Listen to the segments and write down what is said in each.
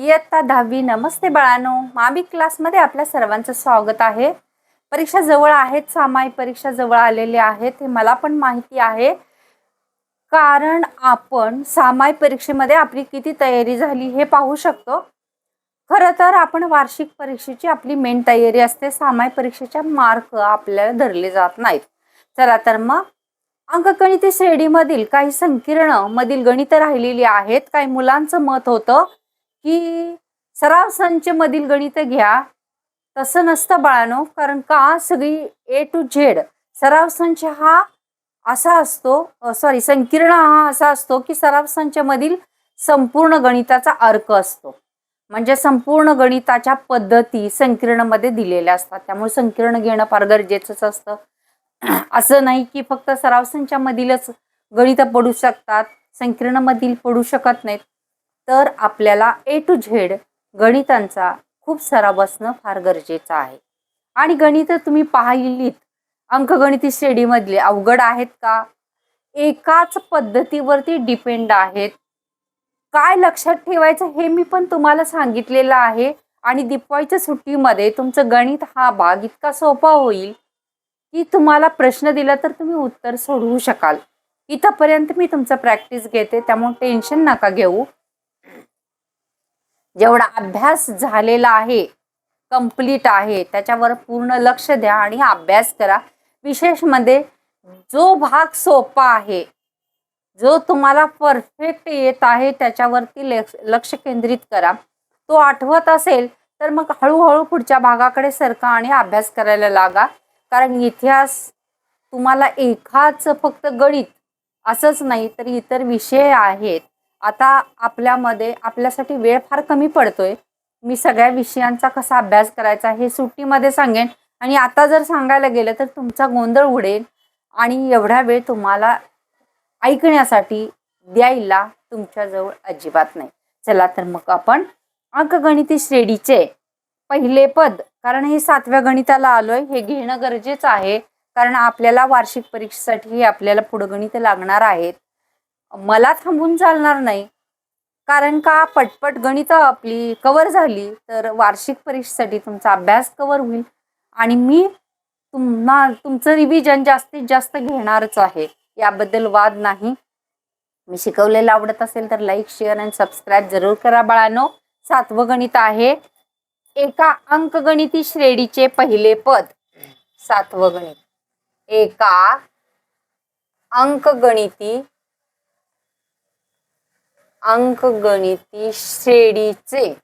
इयत्ता दहावी. नमस्ते बाळानो. माबी क्लासमध्ये आपल्या सर्वांचं स्वागत आहे. परीक्षा जवळ आहेत सामायिक परीक्षा जवळ आलेल्या आहेत हे मला पण माहिती आहे. कारण आपण सामायिक परीक्षेमध्ये आपली किती तयारी झाली हे पाहू शकतो. खरं तर आपण वार्षिक परीक्षेची आपली मेन तयारी असते. सामायिक परीक्षेच्या मार्क आपल्याला धरले जात नाहीत. चला तर मग. अंकगणित श्रेणीमधील काही संकीर्ण मधील गणित राहिलेली आहेत. काही मुलांचं मत होतं. की सराव संच मधील गणित घ्या. तसं नसतं बाळानो कारण का? सगळी ए टू झेड सराव संच हा असा असतो सॉरी संकीर्ण हा असा असतो की सराव संचमधील संपूर्ण गणिताचा अर्क असतो. म्हणजे संपूर्ण गणिताच्या पद्धती संकीर्णमध्ये दिलेल्या असतात. त्यामुळे संकीर्ण घेणं फार गरजेचंच असतं. असं नाही की फक्त सराव संचामधीलच गणितं पडू शकतात संकीर्णमधील पडू शकत नाहीत. तर आपल्याला ए टू झेड गणितांचा खूप सराव असणं फार गरजेचं आहे. आणि गणित तुम्ही पाहिलीत अंकगणिती श्रेणीमधले अवघड आहेत का? एकाच पद्धतीवरती डिपेंड आहेत. काय लक्षात ठेवायचं हे मी पण तुम्हाला सांगितलेलं आहे. आणि दिपवायच्या सुट्टीमध्ये तुमचं गणित हा भाग इतका सोपा होईल की तुम्हाला प्रश्न दिला तर तुम्ही उत्तर सोडवू शकाल. इथंपर्यंत मी तुमचं प्रॅक्टिस घेते त्यामुळे टेन्शन नका घेऊ. जेवढा अभ्यास झालेला आहे कंप्लीट आहे त्याच्यावर पूर्ण लक्ष द्या आणि अभ्यास करा. विशेषमध्ये जो भाग सोपा आहे जो तुम्हाला परफेक्ट येत आहे त्याच्यावरती लक्ष केंद्रित करा. तो आठवत असेल तर मग हळूहळू पुढच्या भागाकडे सरका आणि अभ्यास करायला लागा. कारण इतिहास तुम्हाला एकाच फक्त गणित असंच नाही तर इतर विषय आहेत. आता आपल्यामध्ये आपल्यासाठी वेळ फार कमी पडतोय. मी सगळ्या विषयांचा कसा अभ्यास करायचा हे सुट्टीमध्ये सांगेन. आणि आता जर सांगायला गेलं तर तुमचा गोंधळ उडेल आणि एवढा वेळ तुम्हाला ऐकण्यासाठी द्यायला तुमच्याजवळ अजिबात नाही. चला तर मग आपण अंकगणिती श्रेणीचे पहिले पद कारण हे सातव्या गणिताला आलोय हे घेणं गरजेचं आहे. कारण आपल्याला वार्षिक परीक्षेसाठी आपल्याला पुढं गणित लागणार आहेत. मला थांबून चालणार नाही. कारण का? पटपट गणित आपली कवर झाली तर वार्षिक परीक्षेसाठी तुमचा अभ्यास कवर होईल. आणि मी तुम्हा तुमचं रिव्हिजन जास्तीत जास्त घेणारच आहे. याबद्दल वाद नाही. मी शिकवलेलं आवडत असेल तर लाईक शेअर आणि सबस्क्राईब जरूर करा बाळानो. सातवं गणित आहे. एका अंकगणिती श्रेणीचे पहिले पद. सातवं गणित. एका अंकगणिती अंकगणिती श्रेणीचे.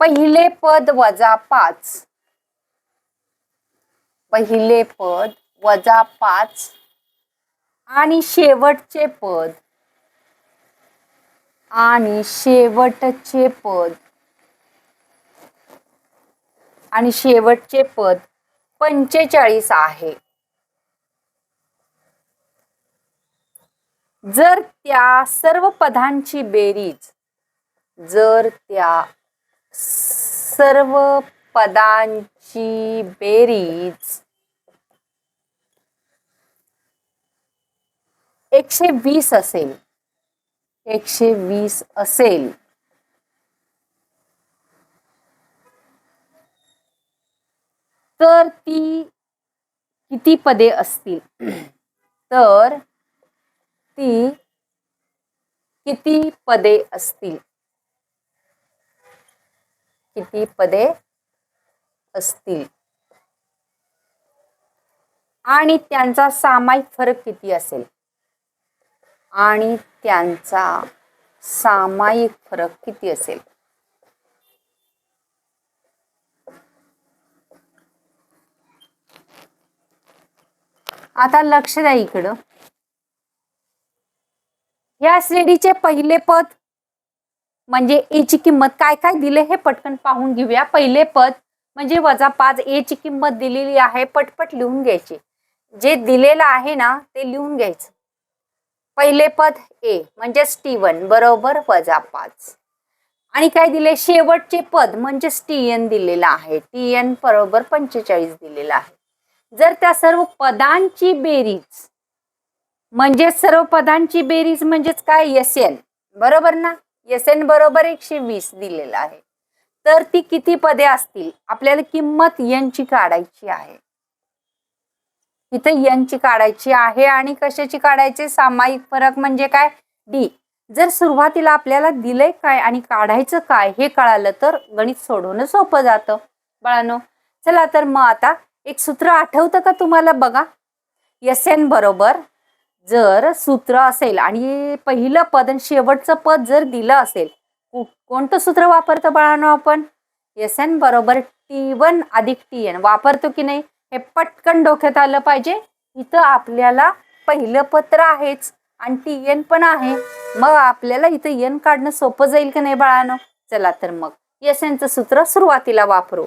पहिले पद वजा पाच. पहिले पद वजा पाच. आणि शेवटचे पद. आणि शेवटचे पद. आणि शेवटचे पद पंचेचाळीस आहे. जर त्या सर्व पदांची बेरीज जर त्या सर्व पदांची बेरीज एकशे वीस असेल एकशे वीस असेल तर ती किती पदे असतील? तर ती किती पदे असतील? किती पदे असतील? आणि त्यांचा सामायिक फरक किती असेल? आणि त्यांचा सामायिक फरक किती असेल? आता लक्ष द्या इकडं. या श्रेणीचे पहिले पद म्हणजे ए ची किंमत काय काय दिले हे पटकन पाहून घेऊया. पहिले पद म्हणजे वजा पाच. ए ची किंमत दिलेली आहे पटपट लिहून घ्यायची. जे दिलेलं आहे ना ते लिहून घ्यायचं. पहिले पद ए म्हणजेच टी वन बरोबर वजा पाच. आणि काय दिले? शेवटचे पद म्हणजेच टी एन दिलेलं आहे. टी एन बरोबर पंचेचाळीस दिलेलं आहे. जर त्या सर्व पदांची बेरीज म्हणजे सर्व पदांची बेरीज म्हणजेच काय? एस एन बरोबर ना? एस एन बरोबर एकशे वीस दिलेलं आहे. तर ती किती पदे असतील? आपल्याला किंमत यांची काढायची आहे. इथं यांची काढायची आहे आणि कशाची काढायची? सामायिक फरक म्हणजे काय? डी जर सुरुवातीला आपल्याला दिलंय काय आणि काढायचं काय हे कळालं तर गणित सोडवणं सोपं जातं. बाळानो चला तर मग आता एक सूत्र आठवतं का तुम्हाला? बघा. एस एन बरोबर जर सूत्र असेल आणि पहिलं पद आणि शेवटचं पद जर दिलं असेल कु- कोणतं सूत्र वापरतो बाळांनो आपण? एस एन बरोबर टी वन अधिक टी एन वापरतो की नाही? हे पटकन डोक्यात आलं पाहिजे. इथं आपल्याला पहिलं पत्र आहेच आणि टी एन पण आहे. मग आपल्याला इथं एन काढणं सोपं जाईल की नाही बाळांनो? चला तर मग एस एनचं सूत्र सुरुवातीला वापरू.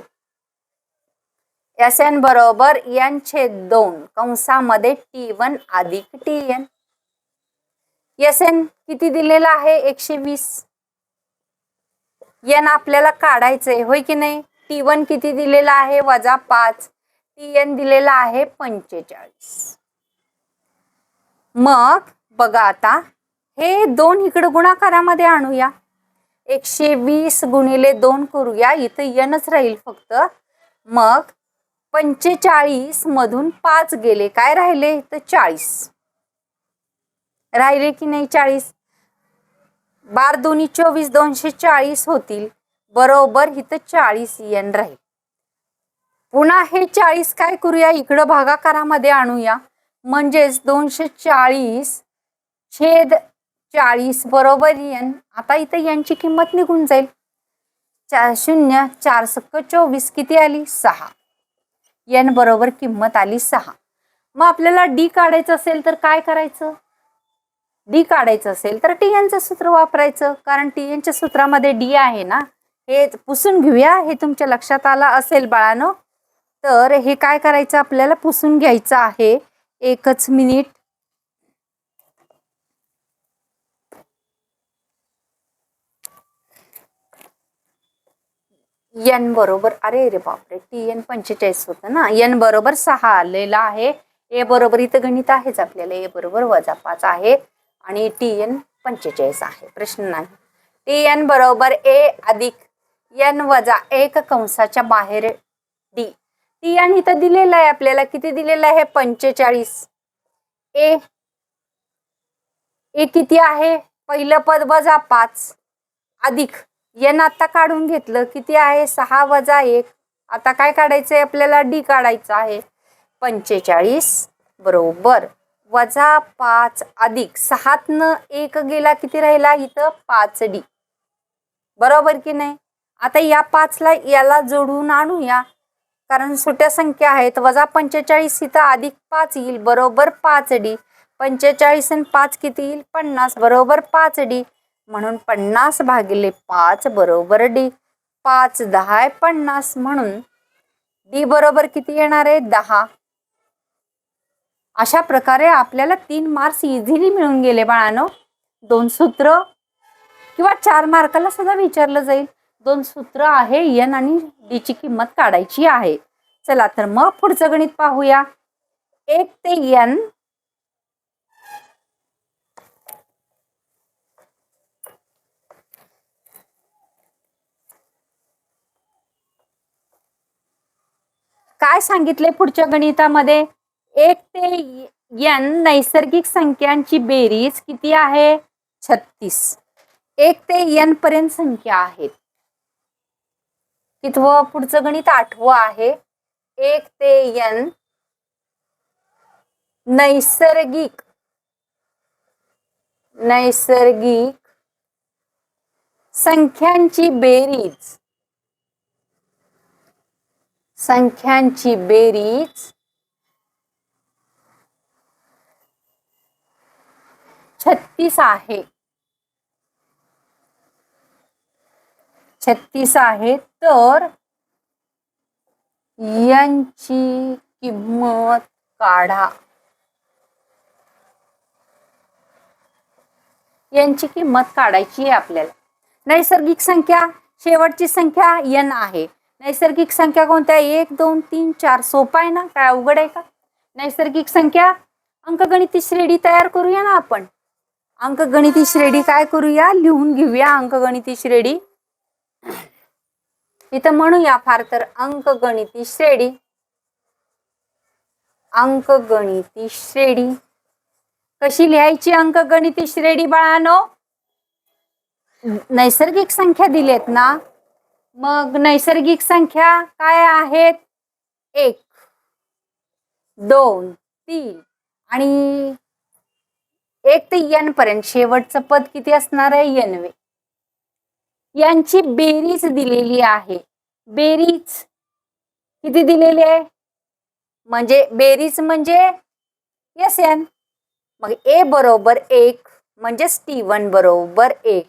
एस एन बरोबर एन छेद दोन कंसामध्ये टी वन अधिक टी एन. एस एन किती दिलेला आहे? एकशे वीस. एन आपल्याला काढायचंय होय की नाही? टी वन किती दिलेला आहे? वजा पाच. टी एन दिलेला आहे पंचेचाळीस. मग बघा आता हे दोन इकडं गुणाकारामध्ये आणूया. एकशे वीस गुणिले दोन करूया. इथं यनच राहील फक्त. मग पंचेचाळीस मधून पाच गेले. काय राहिले? तर चाळीस. राहिले की नाही चाळीस? बार दोन्ही चोवीस दोनशे चाळीस होतील. बरोबर इथं चाळीस एन राहील. पुन्हा हे चाळीस काय करूया? इकडं भागाकारामध्ये आणूया. म्हणजेच दोनशे चाळीस छेद चाळीस बरोबर येन आता इथं यांची किंमत निघून जाईल. चार शून्य चार सक्क चोवीस किती आली? सहा. एन बरोबर किंमत आली सहा. मग आपल्याला डी काढायचं असेल तर काय करायचं? डी काढायचं असेल तर टी एनचं सूत्र वापरायचं. कारण टी एनच्या सूत्रामध्ये डी आहे ना हे पुसून घेऊया. हे तुमच्या लक्षात आलं असेल बाळानो? तर हे काय करायचं? आपल्याला पुसून घ्यायचं आहे. एकच मिनिट. एन बरोबर अरे अरे बापरे टी एन पंचेचाळीस होतं ना? एन बरोबर सहा आलेला आहे. ए बरोबर इथं गणित आहेच आपल्याला. ए बरोबर वजा पाच आहे आणि टी एन पंचेचाळीस आहे. प्रश्न नाही. टी एन बरोबर ए अधिक एन वजा एक कंसाच्या बाहेर डी टी एन इथं दिलेलं आहे आपल्याला. किती दिलेलं आहे? पंचेचाळीस. ए ए किती आहे? पहिलं पद वजा पाच अधिक एन आता काढून घेतलं किती आहे? सहा वजा एक. आता काय काढायचं आहे आपल्याला डी काढायचं आहे. पंचेचाळीस बरोबर. वजा पाच अधिक सहातनं एक गेला किती राहिला? इथं पाच डी. बरोबर की नाही? आता या पाचला याला जोडून आणूया. कारण सुट्या संख्या आहेत. वजा पंचेचाळीस इथं अधिक पाच येईल. बरोबर पाच डी. पंचेचाळीस आणि पाच किती येईल? पन्नास. बरोबर पाच डी. म्हणून पन्नास भागिले पाच बरोबर डी. पाच दहा आहे पन्नास म्हणून डी बरोबर किती येणार आहे? दहा. अशा प्रकारे आपल्याला तीन मार्क्स इझिली मिळून गेले बाळानो. दोन सूत्र किंवा चार मार्काला सुद्धा विचारलं जाईल. दोन सूत्र आहे एन आणि डीची किंमत काढायची आहे. चला तर मग पुढचं गणित पाहूया. एक ते एन काय सांगितले पुढच्या गणितामध्ये? एक ते एन नैसर्गिक संख्यांची बेरीज किती आहे? छत्तीस. एक ते एन पर्यंत संख्या आहेत. कितवं? पुढचं गणित आठवं आहे. एक ते एन नैसर्गिक नैसर्गिक संख्यांची बेरीज संख्यांची बेरीज छत्तीस आहे. छत्तीस आहे तर यांची किंमत काढा. यांची किंमत काढायची आहे आपल्याला. नैसर्गिक संख्या शेवटची संख्या एन आहे. नैसर्गिक संख्या कोणत्या? एक दोन तीन चार. सोपा आहे ना? काय अवघड आहे का? नैसर्गिक संख्या. अंकगणिती श्रेणी तयार करूया ना आपण? अंकगणिती श्रेणी काय करूया? लिहून घेऊया अंकगणिती श्रेणी इथं म्हणूया फार तर अंकगणिती श्रेणी अंकगणिती श्रेणी कशी लिहायची अंकगणिती श्रेणी बाळानो? नैसर्गिक संख्या दिलेत ना? मग नैसर्गिक संख्या काय आहेत? एक दोन तीन आणि एक ते यन पर्यंत शेवटचं पद किती असणार आहे? यनवे यांची बेरीज दिलेली आहे. बेरीज किती दिलेली आहे? म्हणजे बेरीज म्हणजे यस एन. मग ए बरोबर एक म्हणजे टी वन बरोबर एक.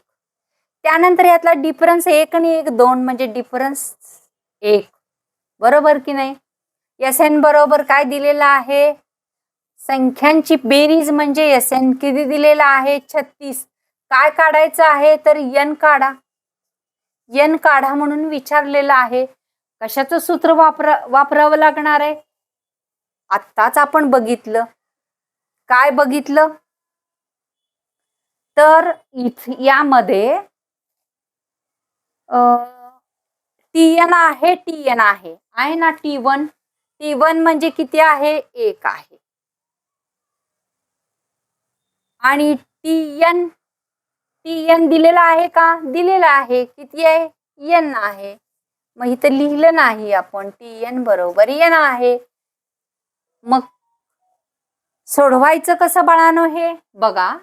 त्यानंतर यातला डिफरन्स एक आणि एक दोन म्हणजे डिफरन्स एक. बरोबर की नाही? एस एन बरोबर काय दिलेलं आहे? संख्यांची बेरीज म्हणजे एस एन किती दिलेला आहे? छत्तीस. काय काढायचं आहे? तर यन काढा. यन काढा म्हणून विचारलेलं आहे. कशाचं सूत्र वापर वापरावं लागणार आहे? आत्ताच आपण बघितलं. काय बघितलं? तर इथ यामध्ये टी एन आहे टी एन आहे. आहे ना टी वन टी वन म्हणजे किती आहे? एक आहे. आणि टी एन टी एन दिलेला आहे का? दिलेला आहे. किती आहे? एन आहे. मग इथं लिहिलं नाही आपण. टी एन बरोबर एन आहे. मग सोडवायचं कसं बाळानो हे? बघा.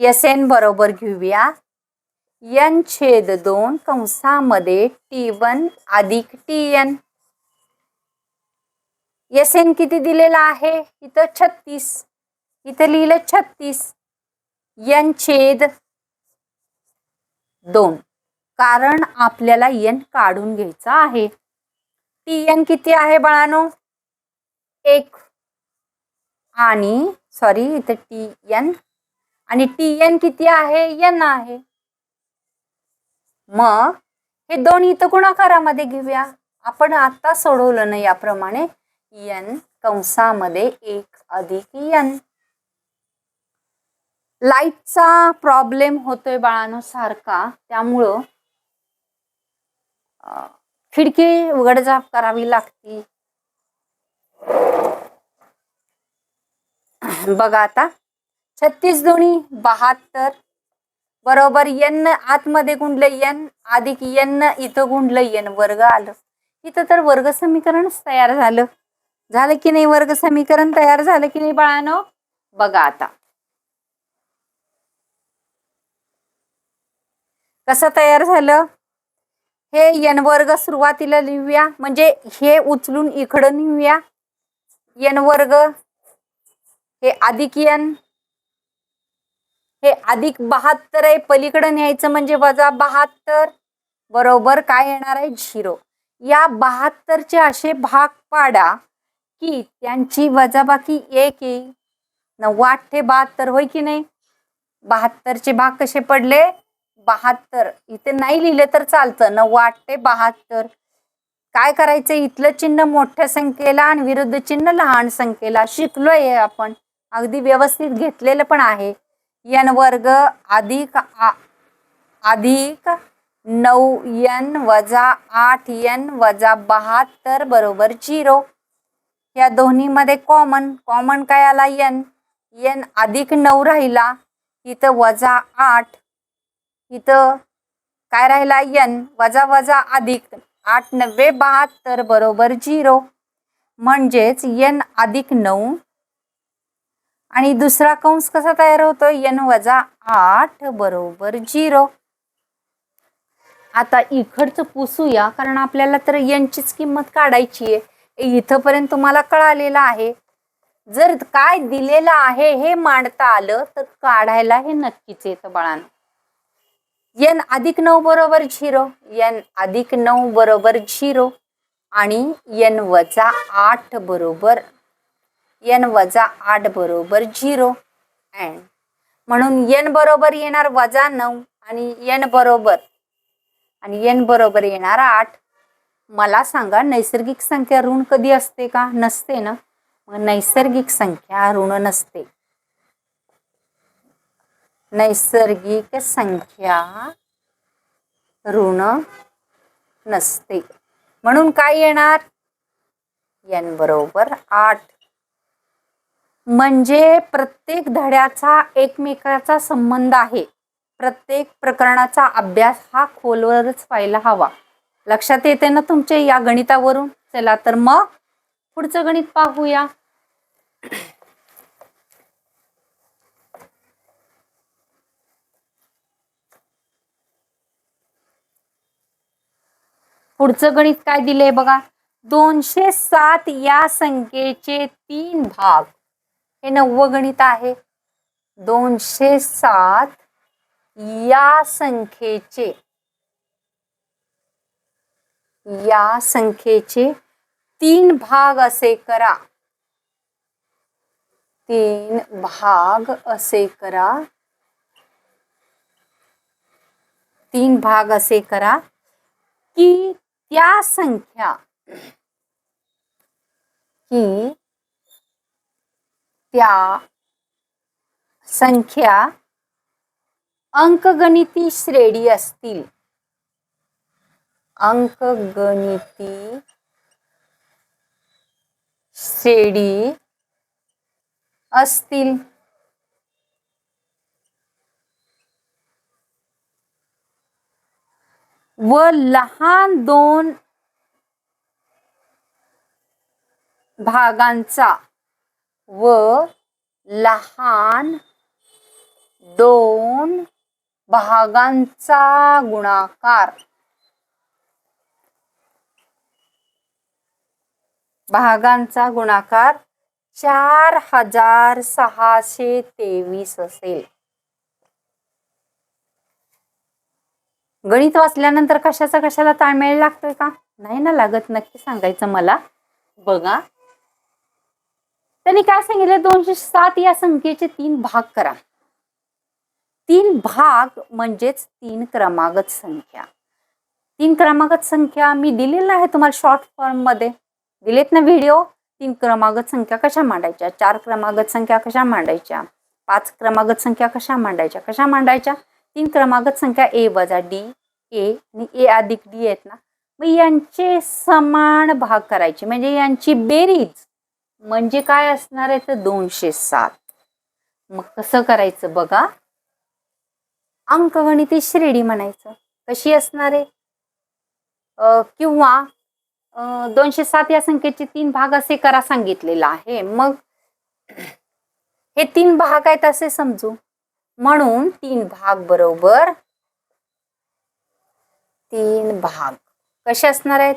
एस एन बरोबर घेऊया. एन छेद दोन कंसामध्ये टी वन अधिक टी एन एस एन किती दिलेला आहे? इथं छत्तीस. इथं लिहिलं छत्तीस. एन छेद दोन. कारण आपल्याला एन काढून घ्यायचा आहे. टी एन किती आहे बाळानो? एक. आणि सॉरी इथं टी एन आणि टी एन किती आहे? एन आहे. मग हे दोन इथं गुणाकारामध्ये घेऊया. आपण आता सोडवलं ना याप्रमाणे एन कंसामध्ये एक अधिक एन लाईटचा प्रॉब्लेम होतोय बाळानो सारखा त्यामुळं खिडकी उघडझाप करावी लागती. बघा आता. छत्तीस दोन्ही बहात्तर. बरोबर यन आतमध्ये गुंडलं यन अधिक यन इथं गुंडलं यन वर्ग आलं. इथं तर वर्ग समीकरणच तयार झालं. झालं की नाही वर्ग समीकरण तयार झालं की नाही बाळानो? बघा आता. कसं तयार झालं? हे यन वर्ग सुरुवातीला लिहूया. म्हणजे हे उचलून इकडं लिहूया यन वर्ग हे अधिक यन हे अधिक बहात्तर आहे. पलीकडे न्यायचं म्हणजे वजा बहात्तर. बरोबर काय येणार आहे? झिरो. या बहात्तरचे असे भाग पाडा की त्यांची वजाबाकी एक येईल नव्वद अठ्ठे बहात्तर होय की नाही? बहात्तरचे भाग कसे पडले? बहात्तर. इथे नाही लिहिले तर चालतं. नव्वद अठ्ठे बहात्तर. काय करायचं? इथलं चिन्ह मोठ्या संख्येला आणि विरुद्ध चिन्ह लहान संख्येला शिकलोय आपण. अगदी व्यवस्थित घेतलेलं पण आहे. यन वर्ग अधिक आ- अधिक नऊ यन वजा आठ यन वजा बहात्तर बरोबर झिरो. या दोन्हीमध्ये कॉमन कॉमन काय आला? यन यन अधिक नऊ राहिला इथं वजा आठ इथं काय राहिला? यन वजा वजा अधिक आठ नव्वे बहात्तर बरोबर झिरो. म्हणजेच यन अधिक नऊ आणि दुसरा कंस कसा तयार होतो? यन वजा आठ बरोबर झिरो. आता इकडचं पुसूया कारण आपल्याला तर यांचीच किंमत काढायची आहे. इथंपर्यंत तुम्हाला कळालेलं आहे. जर काय दिलेलं आहे हे मांडता आलं तर काढायला हे नक्कीच येतं बाळांनो. एन अधिक नऊ बरोबर झिरो. एन अधिक नऊ बरोबर झिरो. आणि एन वजा आठ बरोबर एन वजा आठ बरोबर झिरो. अँड म्हणून एन बरोबर येणार वजा नऊ आणि एन बरोबर आणि एन बरोबर येणार आठ. मला सांगा नैसर्गिक संख्या ऋण कधी असते का? नसते ना? मग नैसर्गिक संख्या ऋण नसते. नैसर्गिक संख्या ऋण नसते. म्हणून काय येणार? एन बरोबर आठ. म्हणजे प्रत्येक धड्याचा एकमेकाचा संबंध आहे. प्रत्येक प्रकरणाचा अभ्यास हा खोलवरच व्हायला हवा. लक्षात येते ना तुमचे या गणितावरून? चला तर मग पुढचं गणित पाहूया. पुढचं गणित काय दिलंय बघा? दोनशे सात या संख्येचे तीन भाग. हे नववं गणित आहे. दोनशे सात या संख्येचे. या संख्येचे तीन भाग असे करा. तीन भाग असे करा. तीन भाग असे करा की त्या संख्या, की त्या संख्या अंकगणिती श्रेणी असतील. अंकगणिती श्रेणी असतील. व लहान दोन भागांचा व लहान दोन भागांचा गुणाकार. भागांचा गुणाकार चार हजार सहाशे तेवीस असेल. गणित वाचल्यानंतर कशाचा कशाला ताळमेळ लागतोय का? नाही ना लागत नक्की सांगायचं मला. बघा. त्यांनी काय सांगितलं? दोनशे सात या संख्येचे तीन भाग करा. तीन भाग म्हणजेच तीन क्रमागत संख्या. तीन क्रमागत संख्या मी दिलेला आहे तुम्हाला शॉर्ट फॉर्ममध्ये. दिलेत ना व्हिडिओ तीन क्रमागत संख्या कशा मांडायच्या? चार क्रमागत संख्या कशा मांडायच्या? पाच क्रमागत संख्या कशा मांडायच्या? कशा मांडायच्या? तीन क्रमागत संख्या ए वजा डी ए आणि ए अधिक डी आहेत ना. मग यांचे समान भाग करायचे. म्हणजे यांची बेरीज म्हणजे काय असणार आहे तर दोनशे सात. मग कसं करायचं बघा? अंकगणिती श्रेणी म्हणायचं. कशी असणार आहे? किंवा दोनशे सात या संख्येचे तीन भाग असे करा सांगितलेलं आहे. मग हे तीन भाग आहेत असे समजू. म्हणून तीन भाग बरोबर तीन भाग. कसे असणार आहेत?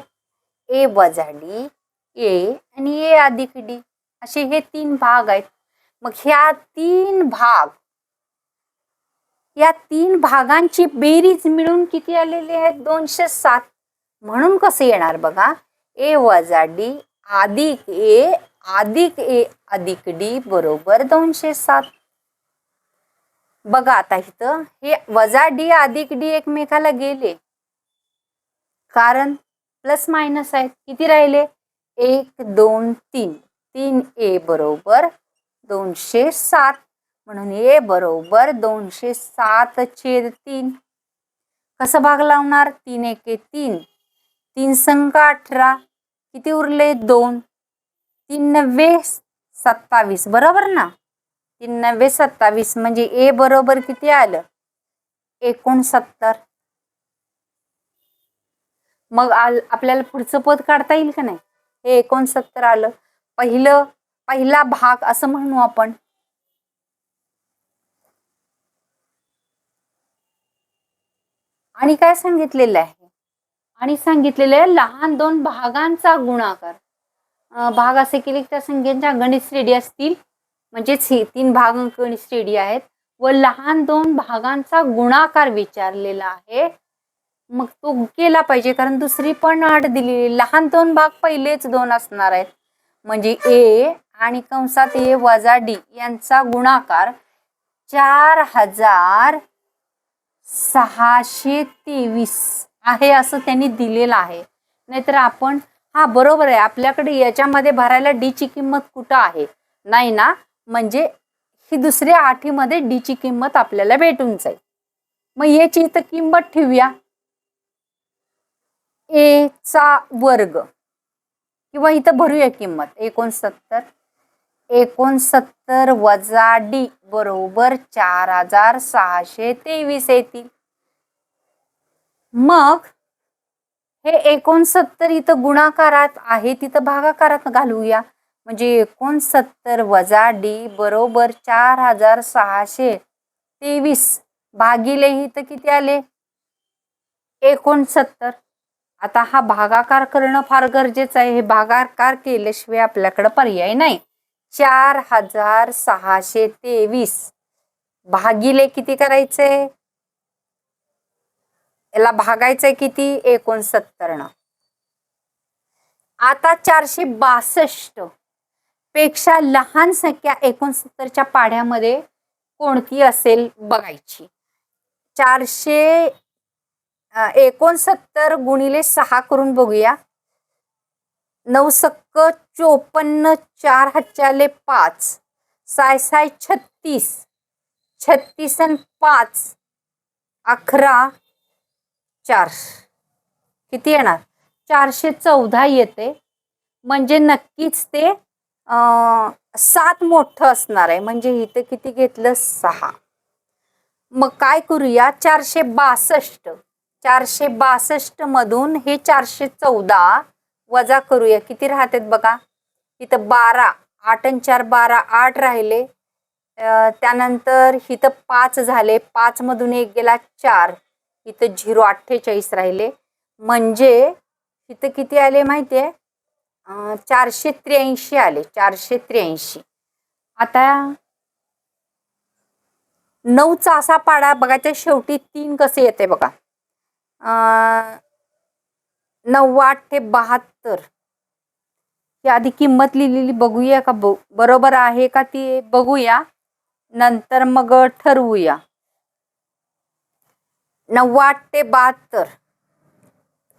ए वजा डी ए आणि ए अधिक डी. असे हे तीन भाग आहेत. मग ह्या तीन भाग या तीन भागांची बेरीज मिळून किती आलेली आहेत? दोनशे सात. म्हणून कसं येणार बघा? ए वजा डी अधिक ए अधिक ए अधिक डी बरोबर दोनशे सात. बघा आता इथं हे वजा डी अधिक डी एकमेकाला गेले. कारण प्लस मायनस आहेत. किती राहिले? एक दोन तीन. तीन ए बरोबर दोनशे सात. म्हणून ए बरोबर दोनशे सात छेद तीन. कसं भाग लावणार? तीन एके तीन. तीन संख अठरा. किती उरले? दोन. तीन नव्वे सत्तावीस. बरोबर ना? तीन नव्वे सत्तावीस म्हणजे ए बरोबर किती आलं? एकोणसत्तर. मग आपल्याला पुढचं पद काढता येईल का नाही? हे एकोणसत्तर आलं. पहिलं पहिला भाग असं म्हणू आपण. आणि काय सांगितलेलं आहे? आणि सांगितलेलं आहे लहान दोन भागांचा गुणाकार. भाग असे केले की त्या संख्येच्या गणित श्रेणी असतील. म्हणजेच ही तीन भाग गणित श्रेणी आहेत. व लहान दोन भागांचा गुणाकार विचारलेला आहे. मग तो केला पाहिजे कारण दुसरी पण आठ दिलेली लहान दोन भाग पहिलेच दोन असणार आहेत. म्हणजे ए आणि कंसात ए वजा डी यांचा गुणाकार चार हजार सहाशे तेवीस आहे असं त्यांनी दिलेलं आहे. नाहीतर आपण हा बरोबर आहे आपल्याकडे याच्यामध्ये भरायला डीची किंमत कुठं आहे? नाही ना? म्हणजे ही दुसऱ्या आठीमध्ये डीची किंमत आपल्याला भेटून जाईल. मग याची इथं किंमत ठेवूया. ए चा वर्ग. किंवा इथं भरूया किंमत. एकोणसत्तर. एकोणसत्तर वजा डी बरोबर चार हजार सहाशे तेवीस येतील. मग हे एकोणसत्तर इथं गुणाकारात आहे तिथं भागाकारात घालूया. म्हणजे एकोणसत्तर वजा डी बरोबर चार हजार सहाशे तेवीस भागिले इथं किती आले? एकोणसत्तर. आता हा भागाकार करणं फार गरजेचं आहे. हे भागाकार केल्याशिवाय आपल्याकडे पर्याय नाही. चार हजार सहाशे तेवीस. भागिले किती करायचे याला भागायचंय किती? एकोणसत्तर आता चारशे बासष्ट. पेक्षा लहान संख्या एकोणसत्तरच्या पाढ्यामध्ये कोणती असेल बघायची. चारशे एकोणसत्तर गुणिले सहा करून बघूया. नऊ सक्क चोपन्न चार हच्चाले पाच. साय साय छत्तीस. छत्तीस आणि पाच. अकरा. चार. किती येणार? चारशे चौदा येते. म्हणजे नक्कीच ते सात मोठं असणार आहे. म्हणजे इथं किती घेतलं? सहा. मग काय करूया? चारशे बासष्ट. चारशे बासष्ट मधून हे चारशे चौदा वजा करूया. किती राहतात बघा? इथं बारा आठ आणि चार बारा आठ राहिले. त्यानंतर इथं पाच झाले. पाच मधून एक गेला चार. इथं झिरो अठ्ठेचाळीस राहिले. म्हणजे इथं किती आले माहिती आहे चारशे त्र्याऐंशी आले. चारशे त्र्याऐंशी. आता नऊचा असा पाडा बघायचा. शेवटी तीन कसे येते बघा? नऊ ते बहात्तर. ही आधी किंमत लिहिलेली बघूया का? ब बरोबर आहे का ती? बघूया. नंतर मग ठरवूया. नव्वद ते बहात्तर.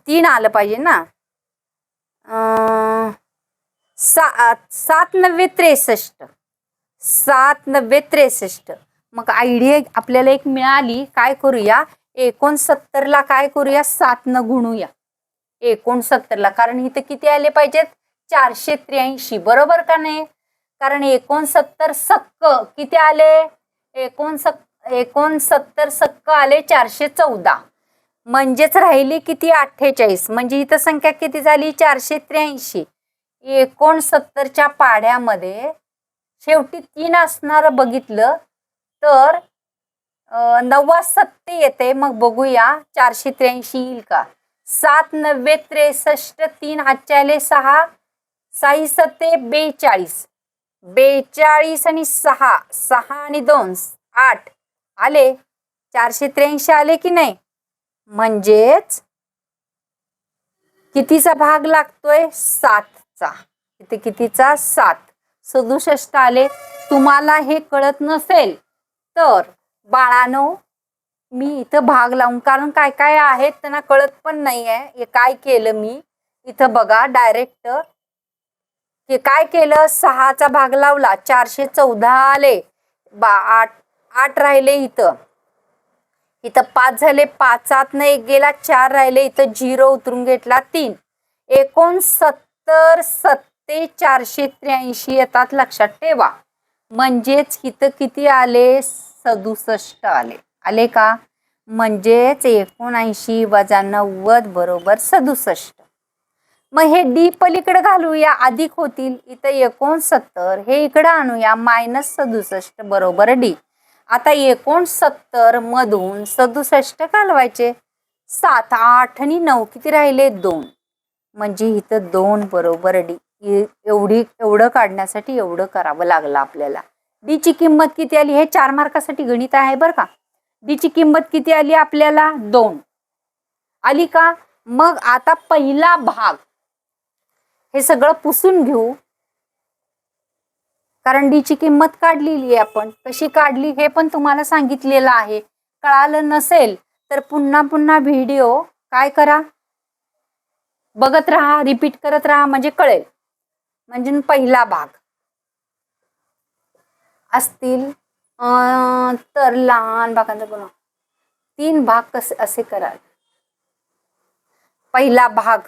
तीन आलं पाहिजे ना? सा सात नव्वे त्रेसष्ट. सात नव्वे त्रेसष्ट. मग आयडिया आपल्याला एक मिळाली. काय करूया? एकोणसत्तरला काय करूया? सात न गुणूया. एकोणसत्तरला. कारण इथं किती आले पाहिजेत? चारशे त्र्याऐंशी बरोबर का नाही? कारण एकोणसत्तर सक्क किती आले? एकोणसत् एकोणसत्तर सक्क आले चारशे चौदा म्हणजेच राहिली किती? अठ्ठेचाळीस. म्हणजे इथं संख्या किती झाली? चारशे त्र्याऐंशी एकोणसत्तरच्या पाढ्यामध्ये शेवटी तीन असणारं बघितलं तर अं, नव्वद सत्ते येते. मग बघूया. चारशे त्र्याऐंशी येईल का? सात नव्वे त्रेसष्ट तीन हातच्याले सहा साई सत्ते बेचाळीस. बेचाळीस आणि सहा सहा आणि दोन आठ. आले? चारशे त्र्याऐंशी आले की नाही? म्हणजेच कितीचा भाग लागतोय? सातचा. इथे कितीचा? सात. सदुसष्ट आले. तुम्हाला हे कळत नसेल तर बाळानो मी इथं भाग लावून कारण काय काय आहेत त्यांना कळत पण नाही आहे हे काय केलं मी? इथं बघा डायरेक्ट हे काय केलं? सहाचा भाग लावला चारशे चौदा आले. बा आठ आठ राहिले इथं. इथं पाच झाले पाचात एक गेला चार राहिले इथं झिरो उतरून घेतला तीन. एकोणसत्तर सत्ते चारशे त्र्याऐंशी येतात लक्षात ठेवा. म्हणजेच इथं किती आले? सदुसष्ट आले. आले का? म्हणजेच एकोणऐंशी वजा नव्वद बरोबर सदुसष्ट. मग हे डी पलीकडे घालूया अधिक होतील. इथं एकोणसत्तर हे इकडं आणूया मायनस सदुसष्ट बरोबर डी. आता एकोणसत्तर मधून सदुसष्ट घालवायचे. सात आठ आणि नऊ किती राहिले? दोन. म्हणजे इथं दोन बरोबर डी. एवढी एवढं काढण्यासाठी एवढं करावं लागलं आपल्याला. डी ची किंमत किती आली? हे चार मार्कासाठी गणित आहे बरं का. डी ची किंमत किती आली आपल्याला? दोन. आली का? मग आता पहिला भाग. हे सगळं पुसून घेऊ. कारण डी ची किंमत काढलेली आहे आपण. कशी काढली हे पण तुम्हाला सांगितलेलं आहे. कळालं नसेल तर पुन्हा पुन्हा व्हिडिओ काय करा? बघत राहा रिपीट करत राहा म्हणजे कळेल. म्हणजे पहिला भाग. असतील. तर लहान भागांचा गुन्हा. तीन भाग कसे असे कराल पहिला भाग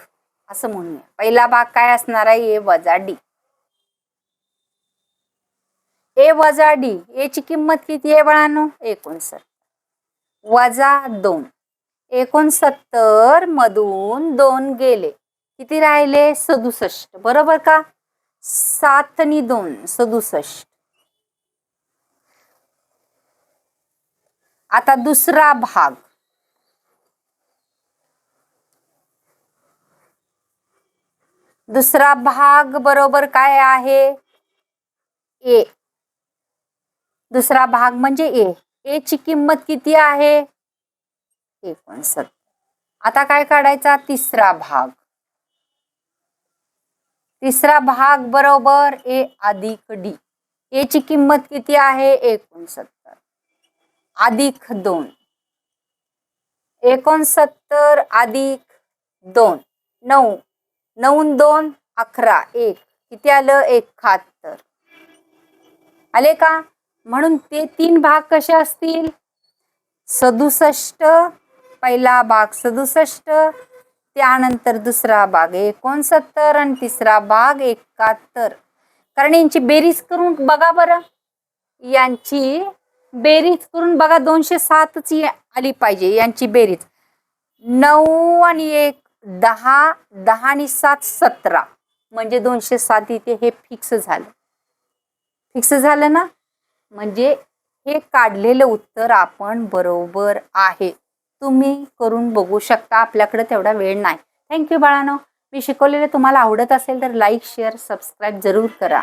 असं म्हणूया. पहिला भाग काय असणार आहे? ए वजा डी. ए वजा डी याची किंमत किती आहे बाळांनो? एकोणसत्तर. वजा दोन. एकोणसत्तर मधून दोन गेले. किती राहिले? सदुसष्ट. बरोबर का? सात आणि दोन सदुसष्ट. आता दुसरा भाग. दुसरा भाग बरोबर काय आहे? ए दुसरा भाग म्हणजे ए ए ची किंमत किती आहे? एकोणसत्तर. आता काय काढायचा? तिसरा भाग. तिसरा भाग बरोबर ए अधिक डी ए ची किंमत किती आहे? एकोणसत्तर. अधिक दोन. एकोणसत्तर अधिक दोन. नऊ. नऊ दोन अकरा. एक. किती आलं? एकाहत्तर. आले का? म्हणून ते तीन भाग कसे असतील? सदुसष्ट पहिला भाग सदुसष्ट त्यानंतर दुसरा भाग एकोणसत्तर आणि तिसरा भाग एकाहत्तर. कारण यांची बेरीज करून बघा बरं. यांची बेरीज करून बघा दोनशे सातच आली पाहिजे यांची बेरीज. नऊ आणि एक दहा दहा आणि सात सतरा. म्हणजे दोनशे सात इथे हे फिक्स झालं. फिक्स झालं ना? म्हणजे हे काढलेलं उत्तर आपण बरोबर आहे. तुम्ही करून बघू शकता आपल्याकडे तेवढा वेळ नाही. थँक्यू बाळानो. मी शिकवलेलं तुम्हाला आवडत असेल तर लाईक शेअर सबस्क्राईब जरूर करा.